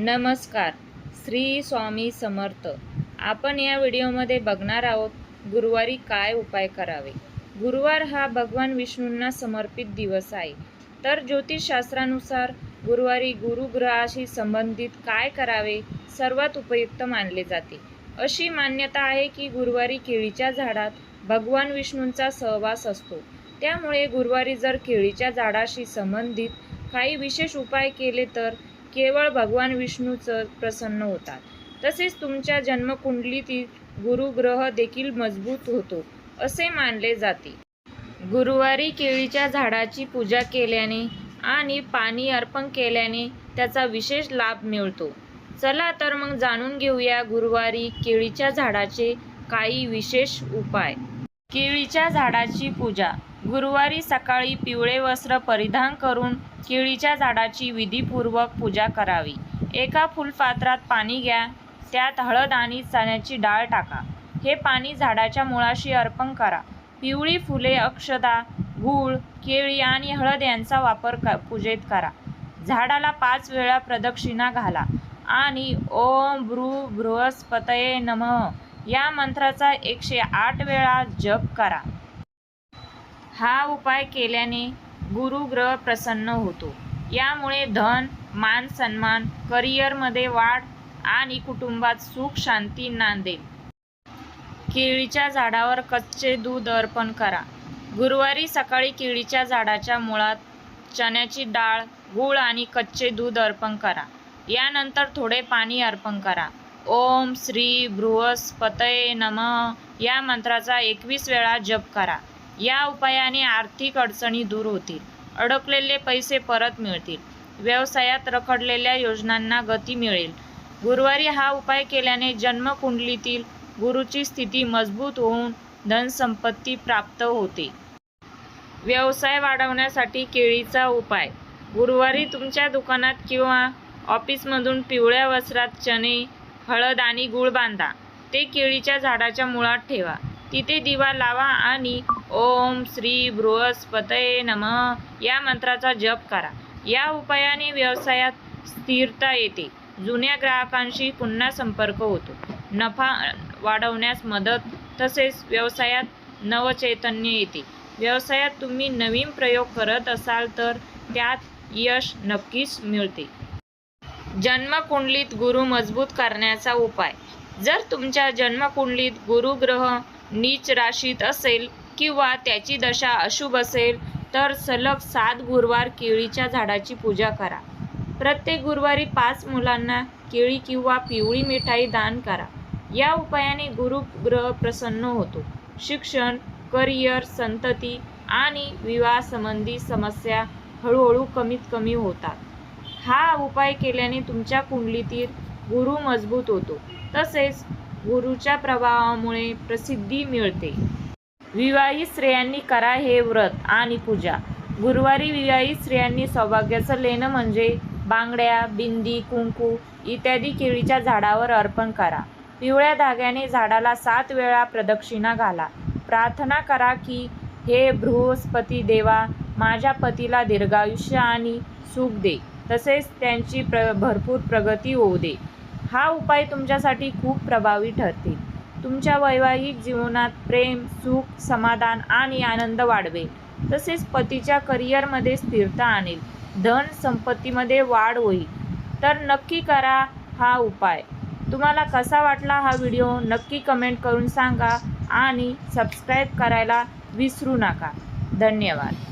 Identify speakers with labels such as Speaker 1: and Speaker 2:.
Speaker 1: नमस्कार. श्री स्वामी समर्थ. आपण या व्हिडिओमध्ये बघणार आहोत गुरुवारी काय उपाय करावे? गुरुवार हा भगवान विष्णूंना समर्पित दिवस आहे. तर ज्योतिषशास्त्रानुसार गुरुवारी गुरुग्रहाशी संबंधित काय करावे? सर्वात उपयुक्त मानले जाते. अशी मान्यता आहे की गुरुवारी केळीच्या झाडात भगवान विष्णूंचा सहवास असतो. त्यामुळे गुरुवारी जर केळीच्या झाडाशी संबंधित काही विशेष उपाय केले तर केवळ भगवान विष्णूच प्रसन्न होतात. तसेच तुमच्या जन्मकुंडलीतील गुरुग्रह देखील मजबूत होतो असे मानले जाते. गुरुवारी केळीच्या झाडाची पूजा केल्याने आणि पाणी अर्पण केल्याने त्याचा विशेष लाभ मिळतो. चला तर मग जाणून घेऊया गुरुवारी केळीच्या झाडाचे काही विशेष उपाय. केळीच्या झाडाची पूजा. गुरुवारी सकाळी पिवळे वस्त्र परिधान करून केळीच्या झाडाची विधीपूर्वक पूजा करावी. एका फुलपात्रात पाणी घ्या त्यात हळद आणि चण्याची डाळ टाका. हे पाणी झाडाच्या मुळाशी अर्पण करा. पिवळी फुले अक्षता गूळ केळी आणि हळद यांचा वापर क पूजेत करा. झाडाला पाच वेळा प्रदक्षिणा घाला आणि ओम भ्रू बृहस्पतये नमः या मंत्राचा एकशे आठ वेळा जप करा. हा उपाय केल्याने गुरुग्रह प्रसन्न होतो. यामुळे धन मान सन्मान करिअरमध्ये वाढ आणि कुटुंबात सुख शांती नांदेल. केळीच्या झाडावर कच्चे दूध अर्पण करा. गुरुवारी सकाळी केळीच्या झाडाच्या मुळात चण्याची डाळ गूळ आणि कच्चे दूध अर्पण करा. यानंतर थोडे पाणी अर्पण करा. ओम श्री बृहस्पतये नमः. या मंत्राचा एकवीस वेळा जप करा. या उपायाने आर्थिक अडचणी दूर होतील. अडकलेले पैसे परत मिळतील. व्यवसायात रखडलेल्या योजनांना गती मिळेल. गुरुवारी हा उपाय केल्याने जन्मकुंडलीतील गुरुची स्थिती मजबूत होऊन धनसंपत्ती प्राप्त होते. व्यवसाय वाढवण्यासाठी केळीचा उपाय. गुरुवारी तुमच्या दुकानात किंवा ऑफिसमधून पिवळ्या वस्त्रात चणे हळद आणि गूळ बांधा. ते केळीच्या झाडाच्या मुळात ठेवा. तिथे दिवा लावा आणि ओम श्री बृहस्पतये नमः या मंत्राचा जप करा. या उपायाने व्यवसायात स्थिरता येते. जुन्या ग्राहकांशी पुन्हा संपर्क होतो. नफा वाढवण्यास मदत तसेच व्यवसायात नवचैतन्य येते. व्यवसायात तुम्ही नवीन प्रयोग करत असाल तर त्यात यश नक्कीच मिळते. जन्मकुंडलीत गुरु मजबूत करण्याचा उपाय. जर तुमच्या जन्मकुंडलीत गुरुग्रह नीच राशीत असेल किंवा त्याची दशा अशुभ असेल तर सलग सात गुरुवार केळीच्या झाडाची पूजा करा. प्रत्येक गुरुवारी पाच मुलांना केळी किंवा पिवळी मिठाई दान करा. या उपायाने गुरुग्रह प्रसन्न होतो. शिक्षण करिअर संतती आणि विवाहासंबंधी समस्या हळूहळू कमीत कमी होतात. हा उपाय केल्याने तुमच्या कुंडलीतील गुरु मजबूत होतो. तसेच गुरुच्या प्रभावामुळे प्रसिद्धी मिळते. विवाहित स्त्रियांनी करा हे व्रत आणि पूजा. गुरुवारी विवाहित स्त्रियांनी सौभाग्याचं लेणं म्हणजे बांगड्या बिंदी कुंकू इत्यादी केळीच्या झाडावर अर्पण करा. पिवळ्या धाग्याने झाडाला सात वेळा प्रदक्षिणा घाला. प्रार्थना करा की हे बृहस्पती देवा माझ्या पतीला दीर्घायुष्य आणि सुख दे. तसेच त्यांची प्र भरपूर प्रगती होऊ दे. हा उपाय तुमच्यासाठी खूप प्रभावी ठरतील. तुमच्या वैवाहिक जीवनात प्रेम सुख समाधान आणि आनंद वाढवेल. तसेच पतीच्या करिअरमध्ये स्थिरता आणेल. धन संपत्तीमध्ये वाढ होईल. तर नक्की करा हा उपाय. तुम्हाला कसा वाटला हा व्हिडिओ नक्की कमेंट करून सांगा आणि सबस्क्राईब करायला विसरू नका. धन्यवाद.